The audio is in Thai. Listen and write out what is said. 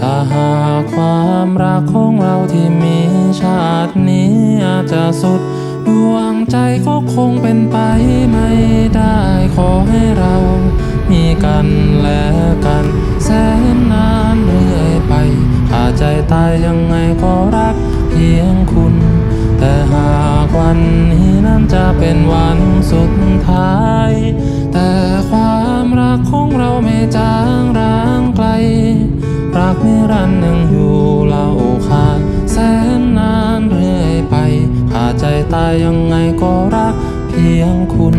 ถ้าหากความรักของเราที่มีชาตินี้อาจจะสุดดวงใจก็คงเป็นไปไม่ได้ขอให้เรา มีกันและกัน แสนนานเรื่อยไปขาใจตายยังไงก็รักเพียงคุณ แต่หากวันนี้นั้นจะเป็นวันสุดท้าย แต่ความรักของเราไม่จาง รักนิรันดร์ยังอยู่เล่าขาดแสนนานเรื่อยไป ขาดใจตายยังไงก็รักเพียงคุณ